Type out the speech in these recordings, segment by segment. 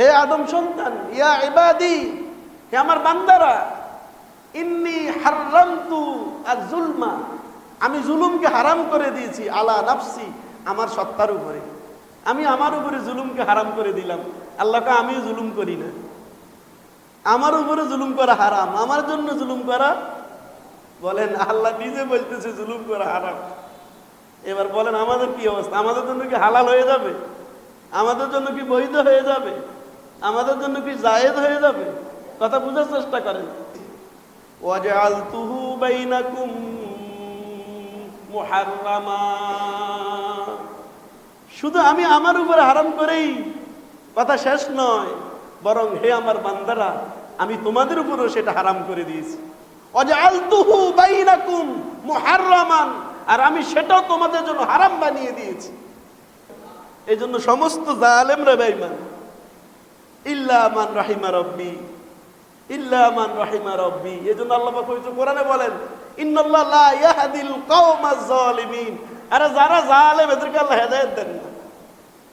হে আদম সন্তান, ইয়া ইবাদি, হে আমার বান্দারা, ইন্নি হারামতু আর জুলমা আমি জুলুমকে হারাম করে দিয়েছি, আলা নাফসি, আমার সত্তার উপরে। আমি আমার উপরে জুলুমকে হারাম করে দিলাম। আল্লাহকে আমিও জুলুম করি না। আমার উপরে জুলুম করা হারাম, আমার জন্য জুলুম করা, বলেন আল্লাহ নিজে বলতেছে জুলুম করা হারাম। এবার বলেন, আমাদের কি অবস্থা? আমাদের জন্য কি হালাল হয়ে যাবে? আমাদের জন্য কি বৈধ হয়ে যাবে? আমাদের জন্য কি জায়েজ হয়ে যাবে? কথা বুঝার চেষ্টা করেন। ওয়াজআলতুহু বাইনাকুম মুহাররামা। শুধু আমি আমার উপরে হারাম করেই কথা শেষ নয় বরং হে আমার বান্দারা আমি তোমাদের উপরেও সেটা হারাম করে দিয়েছি। অজালতুহু বাইনাকুম মুহাররামান। আর আমি সেটাও তোমাদের জন্য হারাম বানিয়ে দিয়েছি। এই জন্য সমস্ত জালেমরা বেঈমান। ইল্লা মান রাহিমা রব্বি, ইল্লা মান রাহিমা রব্বি। এজন্য আল্লাহ পাক পবিত্র কোরআনে বলেন, ইন্নাল্লাহ লা ইয়াহদিল কওমাজ জালিমিন আরে যারা জালেম, এদেরকে আল্লাহ হেদায়েত দেন না।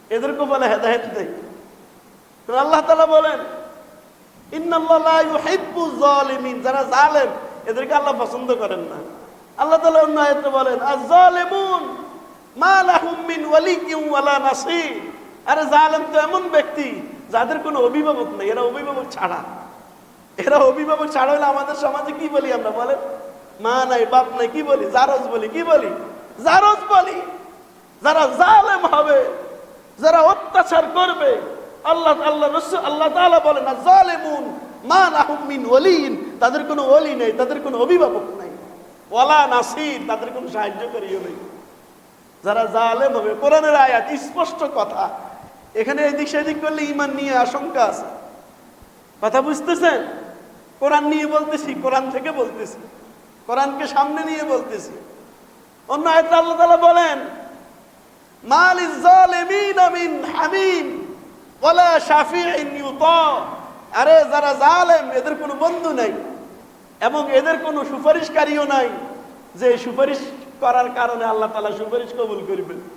এদেরকে বলে হেদায়েত দেয় আল্লাহ তাআলা বলেন, ইন্নাল্লাহ লা ইউহিব্বুজ জালিমিন যারা জালেম, এদেরকে আল্লাহ পছন্দ করেন না। আল্লাহ তাআলা অন্য আয়াতে বলেন, আজ-জালিমুন মা লাহুম মিন ওয়ালিয়্যিন ওয়ালা নাসীর। আরে জালেম তো এমন ব্যক্তি যাদের কোনো অভিভাবক নেই, এরা অভিভাবক ছাড়া। এরা অভিভাবক ছাড়া হলে আমাদের সমাজে কি বলি আমরা বলেন? মা নাই, বাপ নাই, কি বলি? জারজ বলি, কি বলি? জারজ বলি। যারা জালেম হবে, যারা অত্যাচার করবে, আল্লাহ আল্লাহ রসুল, আল্লাহ তাআলা বলেন না জালেমুন মা লাহুম মিন ওয়ালিন তাদের কোনো ওলি নেই, তাদের কোনো অভিভাবক নাই। ওয়ালা নাসির, তাদের কোনো সাহায্যকারীও নেই। যারা জালেম হবে, কোরআনের আয়াত স্পষ্ট কথা। এখানে এদিক সেদিক করলে ইমান নিয়ে আশঙ্কা আছে। কথা বুঝতেছেন? কোরআন নিয়ে বলতেছি, কোরআন থেকে বলতেছি, কোরআনকে সামনে নিয়ে বলতেছি। অন্য আয়াত আল্লাহ তাআলা বলেন, মাল ইজ-জালিমিন মিন হামিম ওয়ালা শাফিইন ইউতা। আরে, যারা জালেম, এদের কোনো বন্ধু নাই এবং এদের কোনো সুপারিশকারীও নাই যে সুপারিশ করার কারণে আল্লাহ তাআলা সুপারিশ কবুল করবেন।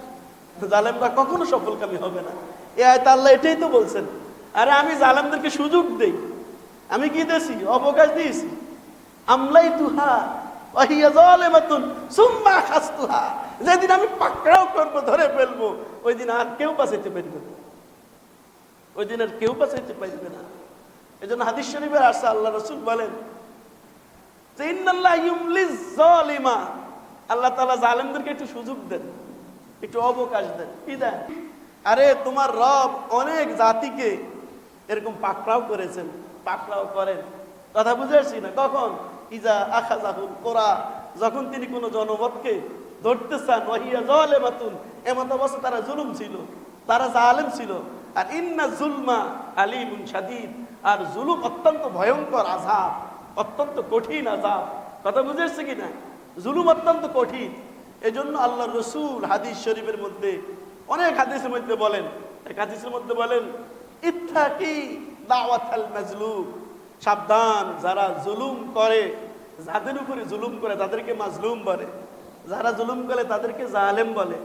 জালেমরা কখনো সফলকামী হবে না। এ আয়তা আল্লাহ এটাই তো বলছেন। আরে আমি জালেমদেরকে সুযোগ দেই। আমি কি দিয়েছি অবকাশ দিয়েছি। আমলাই তুহা যেদিন আমি পাকড়াও ধরে ফেলব ওই দিন আর কেউ বাঁচাইতে পারবে না। ওই দিন আর কেউ বাঁচাইতে পারবে না। এই জন্য হাদিস শরীফের আসছে আল্লাহ রসুল বলেন, যে ইন্নাল্লাহ ইউমলিজ জালিমা। আল্লাহ জালেমদেরকে একটু সুযোগ দেন। একটু অবকাশ দেন। দেন? আরে, তোমার রব অনেক জাতিকে এরকম পাকড়াও করেছেন, পাকড়াও করেন। কথা বুঝে আসছি না? কখন? ইজা আখাজাহুল কোরা যখন তিনি কোনো জনপদকে ধরতে চান ওয়াহিয়া জালেমাতুন এমন অবস্থা তারা জুলুম ছিল, তারা জালেম ছিল। আর ইন্না জুলমা আলিমুন শাদীদ। আর জুলুম অত্যন্ত ভয়ঙ্কর আযাব, অত্যন্ত কঠিন আযাব। কথা বুঝে আসছে কি না? জুলুম অত্যন্ত কঠিন। এজন্য আল্লাহ রসুল হাদিস শরীফের মধ্যে, অনেক হাদিসের মধ্যে বলেন, এক হাদিসের মধ্যে বলেন ইত্থাকি দাওয়াতাল মাজলুম। সাবধান, যারা জুলুম করে, যাদের উপরে জুলুম করে, তাদেরকে মাজলুম বলে। যারা জুলুম করে, তাদেরকে জালেম বলে।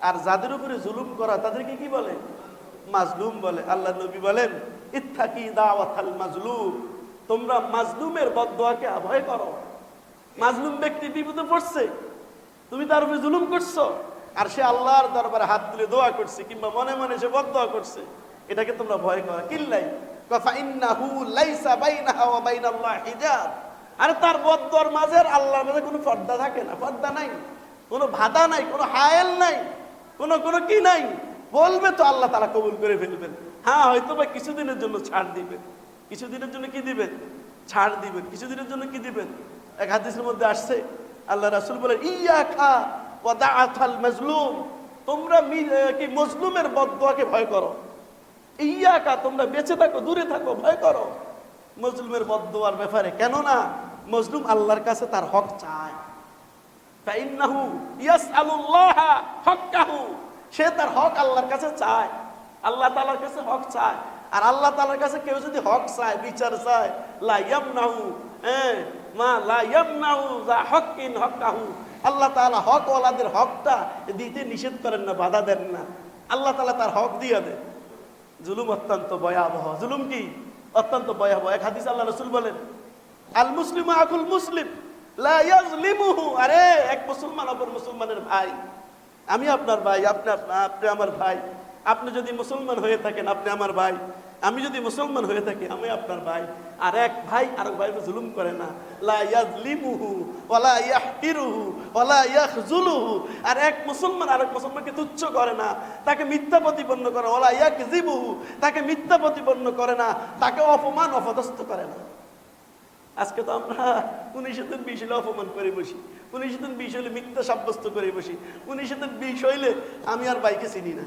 আর যাদের উপরে জুলুম করা, তাদেরকে কি বলে? মাজলুম বলে। আল্লাহ নবী বলেন ইত্থাকি দাওয়াতাল মাজলুম। তোমরা মাজলুমের বদদোয়াকে আভয় করো। মাজলুম ব্যক্তি বিপদে পড়ছে। তুমি তার উপরে জুলুম করছ? আর সে আল্লাহর দরবারে হাত তুলে দোয়া করছে কিংবা মনে মনে সে বদদোয়া করছে, এটাকে তোমরা ভয় করো কিল্লাই আরে তার বদদোয়ার মাঝে আল্লাহর মাঝে কোনো পর্দা থাকে না, পর্দা নাই। কোনো বাধা নাই, কোনো হায়েল নাই, কোনো কোনো কি নাই? বলবে তো আল্লাহ তারা কবুল করে ফেলবেন। হ্যাঁ হয়তো বা কিছুদিনের জন্য ছাড় দিবেন। কিছুদিনের জন্য কি দিবেন? ছাড় দিবেন। কিছুদিনের জন্য কি দিবেন? এক হাদিসের মধ্যে আসছে আল্লাহ রাসুল বলেন ইয়া খা ওয়াদাআতাল মাজলুম। তোমরা কি মজলুমের বদদোয়াকে ভয় করো। ইয়া কা তোমরা বেঁচে থাকো, দূরে থাকো, ভয় করো। মজলুমের বদোয়ার ব্যাপারে, কেননা মজলুম আল্লাহর কাছে তার হক চায়। ফাইন্নাহু ইয়াসআলুল্লাহ হক্কাহু। সে তার হক আল্লাহর কাছে চায়। আল্লাহ তাআলার কাছে হক চায়। আর আল্লাহ তাআলার কাছে কেউ যদি হক চায়, বিচার চায়, লা ইয়ামনাহু হ্যাঁ মা লা ইয়ামনাহু যা হক্কিন হক্কাহু। আল্লাহ তাআলা হক ওয়ালাদের হকটা দিতে নিষেধ করেন না, বাধা দেন না। আল্লাহ তাআলা তার হক দিয়ে দেন। জুলুম অত্যন্ত ভয়াবহ। জুলুম কি? অত্যন্ত ভয়াবহ। এক হাদিস আল্লাহ রসুল বলেন, আল মুসলিম আকুল মুসলিম আরে, এক মুসলমান অপর মুসলমানের ভাই। আমি আপনার ভাই, আপনি আপনি আমার ভাই। আপনি যদি মুসলমান হয়ে থাকেন, আপনি আমার ভাই। আমি যদি মুসলমান হয়ে থাকি, আমি আপনার ভাই। আর এক ভাই আর এক ভাইকে জুলুম করে না। লা ইয়াজলিমুহু ওয়ালা ইয়াহকিরুহু ওয়ালা ইয়াখজুলুহু। আর এক মুসলমান আর এক মুসলমানকে তুচ্ছ করে না। তাকে মিথ্যা প্রতিপন্ন করে ওয়ালা ইয়াকজিবুহু, তাকে মিথ্যা প্রতিপন্ন করে না। তাকে অপমান অপদস্থ করে না। আজকে তো আমরা উনিশশো দিন বিশ হলে অপমান করে বসি। উনিশশো দিন বিশ হলে মিথ্যা সাব্যস্ত করে বসি। উনিশশো দিন বিশ হইলে আমি আর বাইকে চিনি না।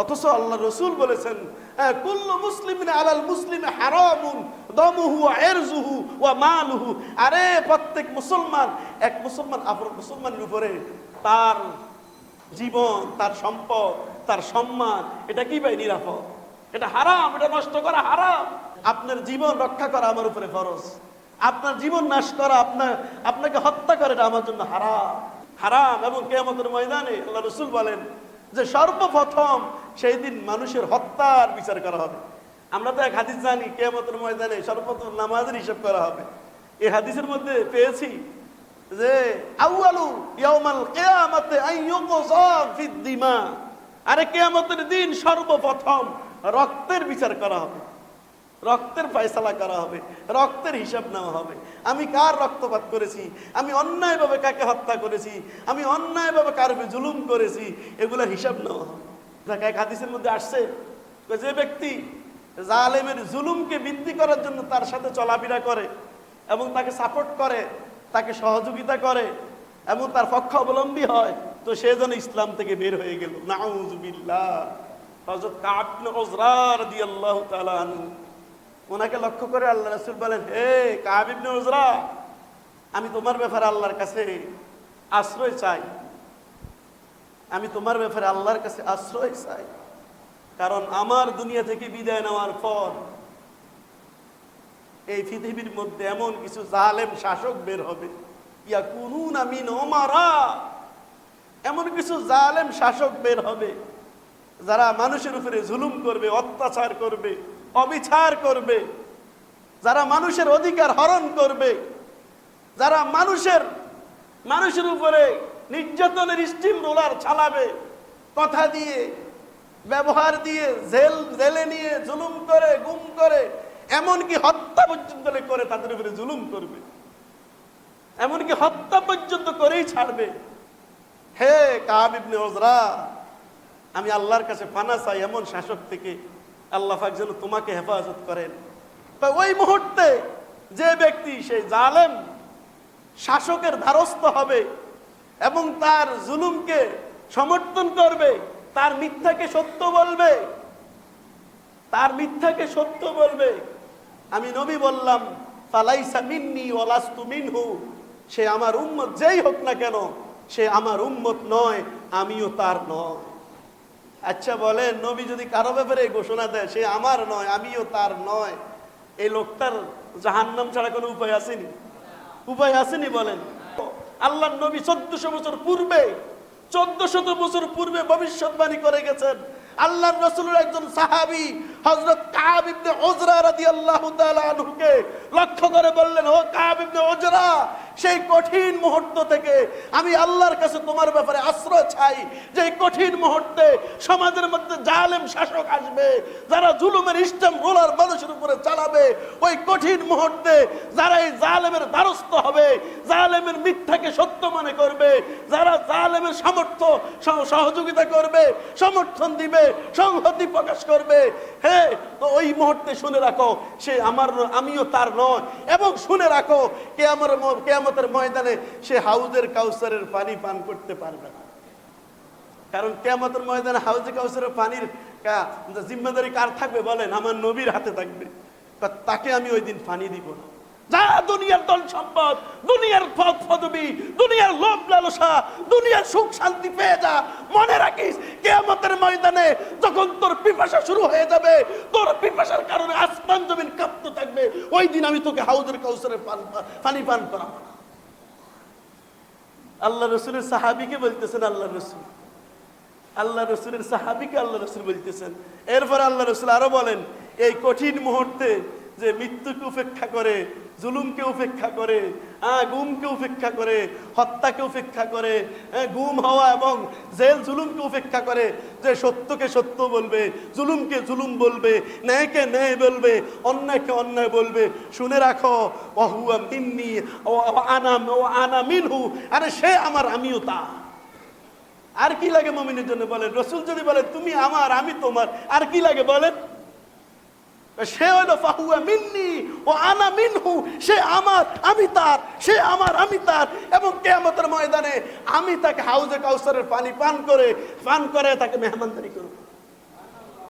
অথচ আল্লাহ রসুল বলেছেন হ্যাঁ, কুল্লু মুসলিম আলাল মুসলিম হারামুন দমুহু এরজুহু ওয়া মালুহু। আরে প্রত্যেক মুসলমান এক মুসলমান আপন মুসলমানের উপরে তার জীবন তার সম্পদ তার সম্মান এটা কি ভাই নিরাপদ? এটা হারাম এটা নষ্ট করা হারাম। আপনার জীবন রক্ষা করা আমার উপরে ফরজ। আপনার জীবন নাশ করা আপনার আপনাকে হত্যা করে এটা আমার জন্য হারাম। হারাম এবং কেয়ামতের ময়দানে আল্লাহ রসুল বলেন যে সর্বপ্রথম সেই দিন মানুষের হত্যার বিচার করা হবে। আমরা তো এক হাদিস জানি, কেয়ামতের ময়দানে সর্বপ্রথম নামাজের হিসাব করা হবে। এই হাদিসের মধ্যে পেয়েছি যে আউআলু ইয়াউমাল কিয়ামাতে আরে কেয়ামতের দিন সর্বপ্রথম রক্তের বিচার করা হবে। রক্তের ফয়সালা করা হবে, রক্তের হিসাব নেওয়া হবে। আমি কার রক্তপাত করেছি? আমি অন্যায়ভাবে কাকে হত্যা করেছি? আমি অন্যায়ভাবে কার জুলুম করেছি? এগুলোর হিসাব নেওয়া হবে। এক হাদিসের মধ্যে আসছে যে ব্যক্তি জালেমের জুলুমকে বৃদ্ধি করার জন্য তার সাথে চলাফেরা করে এবং তাকে সাপোর্ট করে, তাকে সহযোগিতা করে এবং তার পক্ষ অবলম্বী হয়, তো সে যেন ইসলাম থেকে বের হয়ে গেল। নাউজুবিল্লাহ। হযরত কাব ইবনে উজরা রাদিয়াল্লাহু তাআলা আনহু ওনাকে লক্ষ্য করে আল্লাহ রাসূল বলেন, হে কাব ইবনে উজরা, আমি তোমার ব্যাপারে আল্লাহর কাছে আশ্রয় চাই। আমি তোমার ব্যাপারে আল্লাহর কাছে আশ্রয় চাই। কারণ আমার দুনিয়া থেকে বিদায় নেওয়ার পর এই পৃথিবীর মধ্যে এমন কিছু জালেম শাসক বের হবে। ইয়া কুনুন আমিন ওমারা এমন কিছু জালেম শাসক বের হবে যারা মানুষের উপরে জুলুম করবে, অত্যাচার করবে। অবিচার করবে। যারা মানুষের অধিকার হরণ করবে, যারা মানুষের মানুষের উপরে নির্যাতনের স্টিম রোলার চালাবে, কথা দিয়ে, ব্যবহার দিয়ে, জেল, জেলে নিয়ে, জুলুম করে, গুম করে, এমনকি হত্যা পর্যন্ত করে তাদের উপরে জুলুম করবে। এমনকি হত্যা পর্যন্ত করেই ছাড়বে। হে কাব ইবনে ওজরা আমি আল্লাহর কাছে পানা চাই এমন শাসক থেকে আল্লাহ পাক যেন তোমাকে হেফাজত করেন। তো ওই মুহূর্তে যে ব্যক্তি, সেই জালেম, শাসকের ধারস্থ হবে এবং তার জুলুমকে সমর্থন করবে, তার মিথ্যাকে সত্য বলবে, তার মিথ্যাকে সত্য বলবে, আমি নবী বললাম, ফালাইসা মিন্নি ওলাস্তু মিনহু, সে আমার উম্মত যেই হোক না কেন, সে আমার উম্মত নয়, আমিও তার নয়। আচ্ছা বলেন, নবী যদি কারও ব্যাপারে ঘোষণা দেয়, সে আমার নয়, আমিও তার নয়, এই লোকটার জাহান্নাম ছাড়া কোনো উপায় আসেনি? উপায় আসেনি বলেন। আল্লাহ নবী চোদ্দশো বছর পূর্বে, চোদ্দশত বছর পূর্বে ভবিষ্যৎবাণী করে গেছেন। আল্লাহ রসুলের একজন সাহাবি কাব ইবনে রাদিয়াল্লাহু তাআলা আনহুকে লক্ষ্য করে বললেন, ও কাব ইবনে সেই কঠিন মুহূর্ত থেকে আমি আল্লাহর কাছে তোমার ব্যাপারে আশ্রয় চাই। যে কঠিন মুহূর্তে সমাজের মধ্যে জালেম শাসক আসবে, যারা জুলুমের রোলার মানুষের উপরে চালাবে, ওই কঠিন মুহূর্তে যারা এই জালেমের দ্বারস্থ হবে, জালেমের মিথ্যাকে সত্য মনে করবে, যারা জালেমের সামর্থ্য সহযোগিতা করবে, সমর্থন দিবে, সংহতি প্রকাশ করবে হ্যাঁ তো ওই মুহূর্তে শুনে রাখো, সে আমার, আমিও তার নয়। এবং শুনে রাখো, কে আমার কেয়ামতের ময়দানে সে হাউজের কাউসারের পানি পান করতে পারবে না। কারণ কেয়ামতের ময়দানে হাউজে কাউসারের পানির জিম্মেদারি কার থাকবে বলেন? আমার নবীর হাতে থাকবে। তাকে আমি ওই দিন পানি দিব না। যা দুনিয়ার দল সম্পদ, দুনিয়ার পদ পদবি, দুনিয়ার লোভ লালসা, দুনিয়ার সুখ শান্তি পেয়ে যা, মনে ময়দানে যখন তোর পিপাসা শুরু হয়ে যাবে, তোর পিপাসার কারণে আসমান জমিন কাঁপতে থাকবে, ওই দিন আমি তোকে হাউজের কাউসারে পান- পানি পান করাবো আল্লাহ রসুলের সাহাবিকে বলতেছেন, আল্লাহ রসুল। আল্লাহ রসুলের সাহাবিকে আল্লাহ রসুল বলতেছেন। এরপর আল্লাহ রসুল আরও বলেন, এই কঠিন মুহূর্তে যে মৃত্যুকে উপেক্ষা করে জুলুমকে উপেক্ষা করে হ্যাঁ গুমকে উপেক্ষা করে হত্যাকে উপেক্ষা করে হ্যাঁ, গুম হওয়া এবং জেল জুলুমকে উপেক্ষা করে যে সত্যকে সত্য বলবে জুলুমকে জুলুম বলবে ন্যায়কে ন্যায় বলবে অন্যায়কে অন্যায় বলবে। শুনে রাখো অহু মিন্নি ও ও আনা ও আনা মিনহু আরে সে আমার আমিও তা। আর কি লাগে মমিনের জন্য বলেন? রসুল যদি বলে তুমি আমার আমি তোমার আর কি লাগে বলেন? সে হলো ফাহুয়া মিন্নি ও আনা মিনহু, সে আমার, আমি তার, সে আমার, আমি তার। এবং কেয়ামতের ময়দানে আমি তাকে হাউজে কাউসারের পানি পান করে পান করে তাকে মেহমানদারি করব।